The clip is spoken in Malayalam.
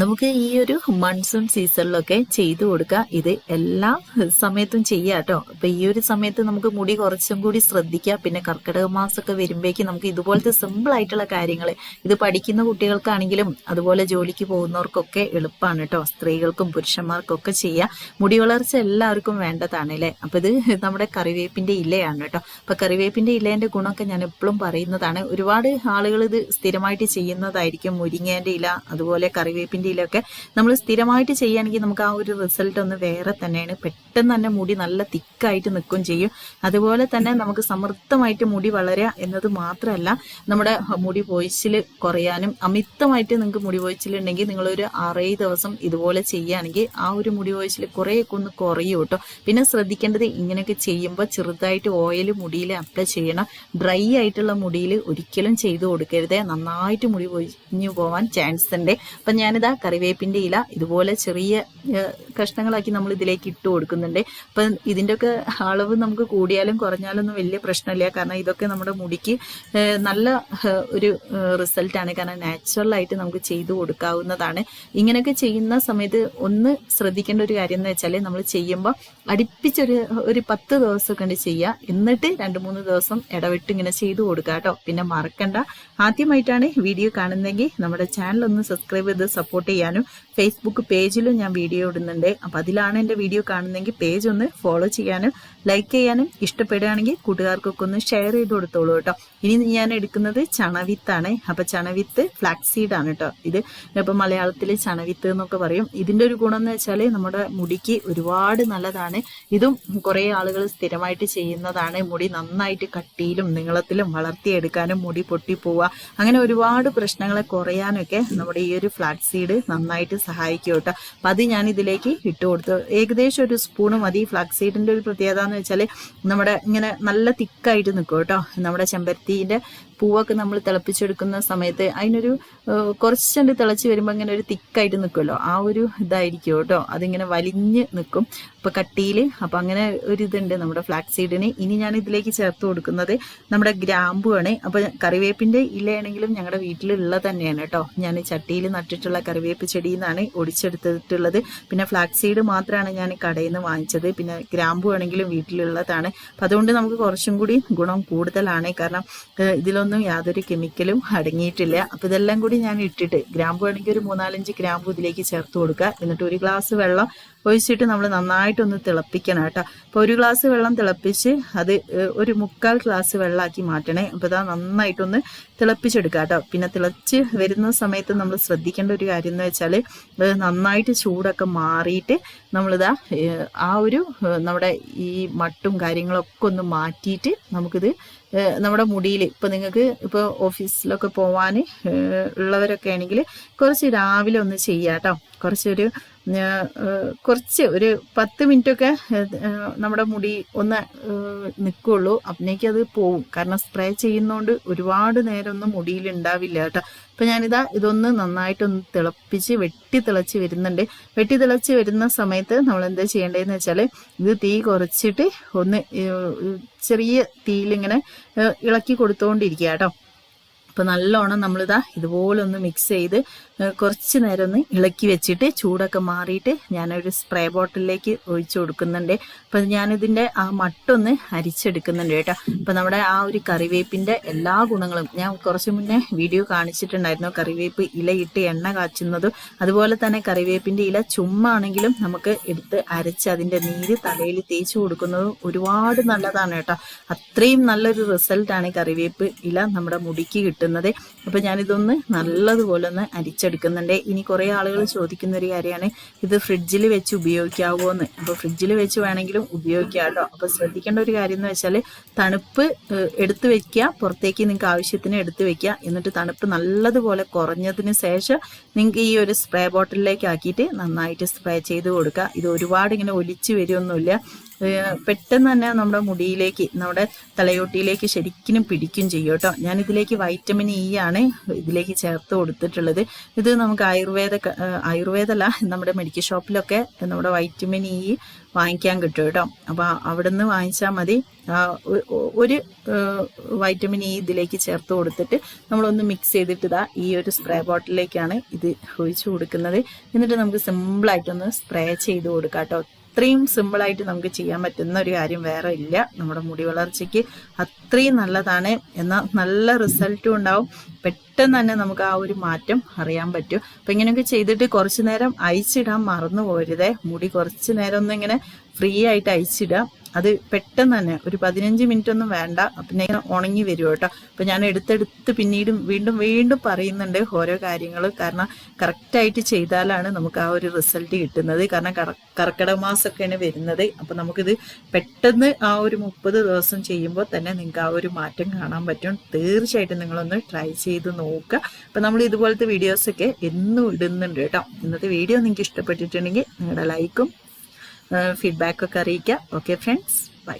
നമുക്ക് ഈ ഒരു മൺസൂൺ സീസണിലൊക്കെ ചെയ്തു കൊടുക്കുക. ഇത് എല്ലാ സമയത്തും ചെയ്യാം കേട്ടോ. അപ്പൊ ഈ ഒരു സമയത്ത് നമുക്ക് മുടി കുറച്ചും കൂടി ശ്രദ്ധിക്കാം പിന്നെ കർക്കിടക മാസമൊക്കെ വരുമ്പോഴേക്കും നമുക്ക് ഇതുപോലത്തെ സിമ്പിൾ ആയിട്ടുള്ള കാര്യങ്ങൾ ഇത് പഠിക്കുന്ന കുട്ടികൾക്കാണെങ്കിലും അതുപോലെ ജോലിക്ക് പോകുന്നവർക്കൊക്കെ എളുപ്പമാണ് കേട്ടോ. സ്ത്രീകൾക്കും പുരുഷന്മാർക്കൊക്കെ ചെയ്യാം. മുടി വളർച്ച എല്ലാവർക്കും വേണ്ടതാണ് അല്ലേ? അപ്പൊ ഇത് നമ്മുടെ കറിവേപ്പിന്റെ ഇലയാണ് കേട്ടോ. അപ്പൊ കറിവേപ്പിന്റെ ഇലേന്റെ ഗുണമൊക്കെ ഞാൻ എപ്പോഴും പറയുന്നതാണ്. ഒരുപാട് ആളുകൾ ഇത് സ്ഥിരമായിട്ട് ചെയ്യുന്നതായിരിക്കും. മുരിങ്ങേന്റെ ഇല അതുപോലെ കറിവേപ്പിന്റെ ഇലയൊക്കെ നമ്മൾ സ്ഥിരമായിട്ട് ചെയ്യുകയാണെങ്കിൽ നമുക്ക് ആ ഒരു റിസൾട്ട് ഒന്ന് വേറെ തന്നെയാണ്. പെട്ടെന്ന് തന്നെ മുടി നല്ല തിക്കായിട്ട് നിൽക്കുകയും ചെയ്യും. അതുപോലെ തന്നെ നമുക്ക് സമൃദ്ധമായിട്ട് മുടി വളരുക എന്നത് മാത്രമല്ല നമ്മുടെ മുടി പൊഴിച്ചിൽ കുറയാനും അമിതമായിട്ട് നിങ്ങൾക്ക് മുടി പൊഴിച്ചിലുണ്ടെങ്കിൽ നിങ്ങളൊരു ആറേ ദിവസം ഇതുപോലെ ചെയ്യുകയാണെങ്കിൽ ആ ഒരു മുടി പൊഴിച്ചിൽ കുറേയൊക്കെ ഒന്ന് കുറയും കേട്ടോ. പിന്നെ ശ്രദ്ധിക്കേണ്ടത് ഇങ്ങനെയൊക്കെ ചെയ്യുമ്പോൾ ചെറുതായിട്ട് ഓയിൽ മുടിയിൽ അപ്ലൈ ചെയ്യണം. ഡ്രൈ ആയിട്ടുള്ള മുടിയിൽ ഒരിക്കലും ചെയ്തു കൊടുക്കരുത്. നന്നായിട്ട് മുടി പൊഴിഞ്ഞു പോവാൻ ചാൻസ് ഉണ്ട്. അപ്പം ഞാനിതാ കറിവേപ്പിന്റെ ഇല ഇതുപോലെ ചെറിയ കഷ്ണങ്ങളാക്കി നമ്മൾ ഇതിലേക്ക് ഇട്ട് കൊടുക്കുന്നുണ്ട്. അപ്പം ഇതിന്റെയൊക്കെ അളവ് നമുക്ക് കൂടിയാലും കുറഞ്ഞാലും കുറഞ്ഞാലൊന്നും വലിയ പ്രശ്നമില്ല. കാരണം ഇതൊക്കെ നമ്മുടെ മുടിക്ക് നല്ല ഒരു റിസൾട്ടാണ് കാരണം നാച്ചുറലായിട്ട് നമുക്ക് ചെയ്തു കൊടുക്കാവുന്നതാണ്. ഇങ്ങനെയൊക്കെ ചെയ്യുന്ന സമയത്ത് ഒന്ന് ശ്രദ്ധിക്കേണ്ട ഒരു കാര്യം എന്ന് വെച്ചാൽ നമ്മൾ ചെയ്യുമ്പോൾ അടുപ്പിച്ചൊരു ഒരു പത്ത് ദിവസം ഉണ്ട് ചെയ്യുക എന്നിട്ട് രണ്ട് മൂന്ന് ദിവസം ഇടവിട്ട് ഇങ്ങനെ ചെയ്തു കൊടുക്കുക കേട്ടോ. പിന്നെ മറക്കണ്ട. ആദ്യമായിട്ടാണ് വീഡിയോ കാണുന്നതെങ്കിൽ നമ്മുടെ ചാനൽ ഒന്ന് സബ്സ്ക്രൈബ് ചെയ്ത് സപ്പോർട്ട് ചെയ്യാനും ഫേസ്ബുക്ക് പേജിലും ഞാൻ വീഡിയോ ഇടുന്നുണ്ട്. അപ്പം അതിലാണ് എന്റെ വീഡിയോ കാണുന്നതെങ്കിൽ പേജ് ഒന്ന് ഫോളോ ചെയ്യാനും ലൈക്ക് ചെയ്യാനും ഇഷ്ടപ്പെടുകയാണെങ്കിൽ കൂട്ടുകാർക്കൊക്കെ ഒന്ന് ഷെയർ ചെയ്ത് കൊടുത്തോളൂ കേട്ടോ. ഇനി ഞാൻ എടുക്കുന്നത് ചണവിത്താണ് അപ്പം ചണവിത്ത് ഫ്ലാക്സീഡാണ് കേട്ടോ ഇത്. ഇപ്പം മലയാളത്തിൽ ചണവിത്ത് എന്നൊക്കെ പറയും. ഇതിന്റെ ഒരു ഗുണം എന്ന് വെച്ചാൽ നമ്മുടെ മുടിക്ക് ഒരുപാട് നല്ലതാണ്. ഇതും കുറേ ആളുകൾ സ്ഥിരമായിട്ട് ചെയ്യുന്നതാണ്. മുടി നന്നായിട്ട് കട്ടിയിലും നീളത്തിലും വളർത്തിയെടുക്കാനും മുടി പൊട്ടിപ്പോവുക അങ്ങനെ ഒരുപാട് പ്രശ്നങ്ങളെ കുറയാനൊക്കെ നമ്മുടെ ഈ ഒരു ഫ്ലാക്സീഡ് നന്നായിട്ട് സഹായിക്കും കേട്ടോ അപ്പം അത് ഞാൻ ഇതിലേക്ക് ഇട്ട് കൊടുത്തു ഏകദേശം ഒരു സ്പൂണ് മതി. ഫ്ലാക്സ് ഒരു പ്രത്യേകത എന്ന് വെച്ചാൽ നമ്മുടെ ഇങ്ങനെ നല്ല തിക്കായിട്ട് നിൽക്കും കേട്ടോ നമ്മുടെ ചെമ്പരത്തിന്റെ പൂവൊക്കെ നമ്മൾ തിളപ്പിച്ചെടുക്കുന്ന സമയത്ത് അതിനൊരു കുറച്ചുണ്ട് തിളച്ച് വരുമ്പോൾ ഇങ്ങനെ ഒരു തിക്കായിട്ട് നിൽക്കുമല്ലോ ആ ഒരു ഇതായിരിക്കും കേട്ടോ. അതിങ്ങനെ വലിഞ്ഞ് നിൽക്കും അപ്പോൾ കട്ടിയിൽ അപ്പോൾ അങ്ങനെ ഒരു ഇതുണ്ട് നമ്മുടെ ഫ്ലാക്സ് സീഡിന്. ഇനി ഞാൻ ഇതിലേക്ക് ചേർത്ത് കൊടുക്കുന്നത് നമ്മുടെ ഗ്രാമ്പുവാണ്. അപ്പോൾ കറിവേപ്പിന്റെ ഇലയാണെങ്കിലും ഞങ്ങളുടെ വീട്ടിലുള്ള തന്നെയാണ് കേട്ടോ. ഞാൻ ചട്ടിയിൽ നട്ടിട്ടുള്ള കറിവേപ്പ് ചെടിയിൽ നിന്നാണ് ഒടിച്ചെടുത്തിട്ടുള്ളത്. പിന്നെ ഫ്ലാക്സ് സീഡ് മാത്രമാണ് ഞാൻ കടയിൽ നിന്ന് വാങ്ങിച്ചത്. പിന്നെ ഗ്രാമ്പു ആണെങ്കിലും വീട്ടിലുള്ളതാണ്. അപ്പം അതുകൊണ്ട് നമുക്ക് കുറച്ചും കൂടി ഗുണം കൂടുതലാണ്. കാരണം ഏഹ്, ഇതിലൊന്നും യാതൊരു കെമിക്കലും അടങ്ങിയിട്ടില്ല. അപ്പം ഇതെല്ലാം കൂടി ഞാൻ ഇട്ടിട്ട് ഗ്രാമ്പു ആണെങ്കിൽ ഒരു മൂന്നാലഞ്ച് ഗ്രാമ്പു ഇതിലേക്ക് ചേർത്ത് കൊടുക്കുക. എന്നിട്ട് ഒരു ഗ്ലാസ് വെള്ളം ഒഴിച്ചിട്ട് നമ്മൾ നന്നായിട്ടൊന്ന് തിളപ്പിക്കണം കേട്ടോ. അപ്പോൾ ഒരു ഗ്ലാസ് വെള്ളം തിളപ്പിച്ച് അത് ഒരു മുക്കാൽ ഗ്ലാസ് വെള്ളമാക്കി മാറ്റണേ. അപ്പോൾ ഇതാ നന്നായിട്ടൊന്ന് തിളപ്പിച്ചെടുക്കുക കേട്ടോ. പിന്നെ തിളച്ച് വരുന്ന സമയത്ത് നമ്മൾ ശ്രദ്ധിക്കേണ്ട ഒരു കാര്യം എന്ന് വെച്ചാൽ നന്നായിട്ട് ചൂടൊക്കെ മാറിയിട്ട് നമ്മളിതാ ആ ഒരു നമ്മുടെ ഈ മട്ടും കാര്യങ്ങളൊക്കെ ഒന്ന് മാറ്റിയിട്ട് നമുക്കിത് നമ്മുടെ മുടിയിൽ ഇപ്പം നിങ്ങൾക്ക് ഇപ്പോൾ ഓഫീസിലൊക്കെ പോവാൻ ഉള്ളവരൊക്കെ ആണെങ്കിൽ കുറച്ച് രാവിലെ ഒന്ന് ചെയ്യാം കേട്ടോ കുറച്ചൊരു കുറച്ച് ഒരു പത്ത് മിനിറ്റൊക്കെ നമ്മുടെ മുടി ഒന്ന് നിൽക്കുള്ളൂ അപ്പനേക്ക് അത് പോവും. കാരണം സ്പ്രേ ചെയ്യുന്നതുകൊണ്ട് ഒരുപാട് നേരം ഒന്നും മുടിയിൽ ഉണ്ടാവില്ല കേട്ടോ. അപ്പം ഞാനിതാ ഇതൊന്ന് നന്നായിട്ടൊന്ന് തിളപ്പിച്ച് വെട്ടി തിളച്ച് വരുന്നുണ്ട്. വെട്ടി തിളച്ച് വരുന്ന സമയത്ത് നമ്മൾ എന്താ ചെയ്യേണ്ടതെന്ന് വെച്ചാൽ ഇത് തീ കുറച്ചിട്ട് ഒന്ന് ചെറിയ തീയിലിങ്ങനെ ഇളക്കി കൊടുത്തുകൊണ്ടിരിക്കുക കേട്ടോ. അപ്പോൾ നല്ലോണം നമ്മളിതാ ഇതുപോലെ ഒന്ന് മിക്സ് ചെയ്ത് കുറച്ച് നേരം ഒന്ന് ഇളക്കി വെച്ചിട്ട് ചൂടൊക്കെ മാറിയിട്ട് ഞാനൊരു സ്പ്രേ ബോട്ടിലേക്ക് ഒഴിച്ചു കൊടുക്കുന്നുണ്ട്. അപ്പം ഞാനിതിന്റെ ആ മട്ടൊന്ന് അരിച്ചെടുക്കുന്നുണ്ട് കേട്ടോ. അപ്പം നമ്മുടെ ആ ഒരു കറിവേപ്പിന്റെ എല്ലാ ഗുണങ്ങളും ഞാൻ കുറച്ചു മുന്നേ വീഡിയോ കാണിച്ചിട്ടുണ്ടായിരുന്നു കറിവേപ്പ് ഇലയിട്ട് എണ്ണ കാച്ചുന്നതും അതുപോലെ തന്നെ കറിവേപ്പിന്റെ ഇല ചുമ്മാണെങ്കിലും നമുക്ക് എടുത്ത് അരച്ച് അതിന്റെ നീര് തലയിൽ തേച്ചു കൊടുക്കുന്നതും ഒരുപാട് നല്ലതാണ് കേട്ടോ. അത്രയും നല്ലൊരു റിസൾട്ടാണ് കറിവേപ്പ് ഇല നമ്മുടെ മുടിക്ക് കിട്ടുന്നത്. അപ്പോൾ ഞാനിതൊന്ന് നല്ലതുപോലെ ഒന്ന് അരിച്ചെടുക്കുന്നുണ്ട്. ഇനി കുറേ ആളുകൾ ചോദിക്കുന്ന ഒരു കാര്യമാണ് ഇത് ഫ്രിഡ്ജിൽ വെച്ച് ഉപയോഗിക്കാവോ എന്ന് അപ്പോൾ ഫ്രിഡ്ജിൽ വെച്ച് വേണമെങ്കിലും ഉപയോഗിക്കാം കേട്ടോ അപ്പോൾ ശ്രദ്ധിക്കേണ്ട ഒരു കാര്യം എന്ന് വെച്ചാൽ തണുപ്പ് എടുത്തു വെക്കുക പുറത്തേക്ക് നിങ്ങൾക്ക് ആവശ്യത്തിന് എടുത്ത് വെക്കുക. എന്നിട്ട് തണുപ്പ് നല്ലതുപോലെ കുറഞ്ഞതിന് ശേഷം നിങ്ങൾക്ക് ഈ ഒരു സ്പ്രേ ബോട്ടിലേക്ക് ആക്കിയിട്ട് നന്നായിട്ട് സ്പ്രേ ചെയ്ത് കൊടുക്കുക. ഇത് ഒരുപാട് ഇങ്ങനെ ഒലിച്ച് വരുമൊന്നുമില്ല പെട്ടെന്ന് തന്നെ നമ്മുടെ മുടിയിലേക്ക് നമ്മുടെ തലയോട്ടിയിലേക്ക് ശരിക്കും പിടിക്കും ചെയ്യും കേട്ടോ. ഞാൻ ഇതിലേക്ക് വൈറ്റമിൻ ഇ ആണ് ഇതിലേക്ക് ചേർത്ത് കൊടുത്തിട്ടുള്ളത്. ഇത് നമുക്ക് ആയുർവേദ ആയുർവേദമല്ല നമ്മുടെ മെഡിക്കൽ ഷോപ്പിലൊക്കെ നമ്മുടെ വൈറ്റമിൻ ഇ വാങ്ങിക്കാൻ കിട്ടും കേട്ടോ. അപ്പോൾ അവിടെ നിന്ന് വാങ്ങിച്ചാൽ മതി ഒരു വൈറ്റമിൻ ഇ ഇതിലേക്ക് ചേർത്ത് കൊടുത്തിട്ട് നമ്മളൊന്ന് മിക്സ് ചെയ്തിട്ട് ഇതാ ഈ ഒരു സ്പ്രേ ബോട്ടിലേക്കാണ് ഇത് ഒഴിച്ചു കൊടുക്കുന്നത്. എന്നിട്ട് നമുക്ക് സിമ്പിളായിട്ടൊന്ന് സ്പ്രേ ചെയ്ത് കൊടുക്കാം കേട്ടോ. അത്രയും സിമ്പിളായിട്ട് നമുക്ക് ചെയ്യാൻ പറ്റുന്ന ഒരു കാര്യം വേറെ ഇല്ല. നമ്മുടെ മുടി വളർച്ചയ്ക്ക് അത്രയും നല്ലതാണ് എന്നാൽ നല്ല റിസൾട്ടും ഉണ്ടാവും. പെട്ടെന്ന് തന്നെ നമുക്ക് ആ ഒരു മാറ്റം അറിയാൻ പറ്റും. അപ്പം ഇങ്ങനെയൊക്കെ ചെയ്തിട്ട് കുറച്ച് നേരം അയച്ചിടാൻ മറന്നു പോരുതേ മുടി കുറച്ച് നേരം ഒന്നിങ്ങനെ ഫ്രീ ആയിട്ട് അയച്ചിടാം അത് പെട്ടെന്ന് തന്നെ ഒരു പതിനഞ്ച് മിനിറ്റ് ഒന്നും വേണ്ട പിന്നെ ഉണങ്ങി വരും കേട്ടോ. അപ്പം ഞാൻ എടുത്തെടുത്ത് പിന്നീടും വീണ്ടും വീണ്ടും പറയുന്നുണ്ട് ഓരോ കാര്യങ്ങൾ. കാരണം കറക്റ്റായിട്ട് ചെയ്താലാണ് നമുക്ക് ആ ഒരു റിസൾട്ട് കിട്ടുന്നത്. കാരണം കർക്കിടക മാസമൊക്കെയാണ് വരുന്നത്. അപ്പം നമുക്കിത് പെട്ടെന്ന് ആ ഒരു മുപ്പത് ദിവസം ചെയ്യുമ്പോൾ തന്നെ നിങ്ങൾക്ക് ആ ഒരു മാറ്റം കാണാൻ പറ്റും. തീർച്ചയായിട്ടും നിങ്ങളൊന്ന് ട്രൈ ചെയ്ത് നോക്കുക. അപ്പൊ നമ്മൾ ഇതുപോലത്തെ വീഡിയോസൊക്കെ എന്നും ഇടുന്നുണ്ട് കേട്ടോ. ഇന്നത്തെ വീഡിയോ നിങ്ങൾക്ക് ഇഷ്ടപ്പെട്ടിട്ടുണ്ടെങ്കിൽ നിങ്ങളുടെ ലൈക്കും ഫീഡ്ബാക്കൊക്കെ അറിയിക്കാം. Okay friends bye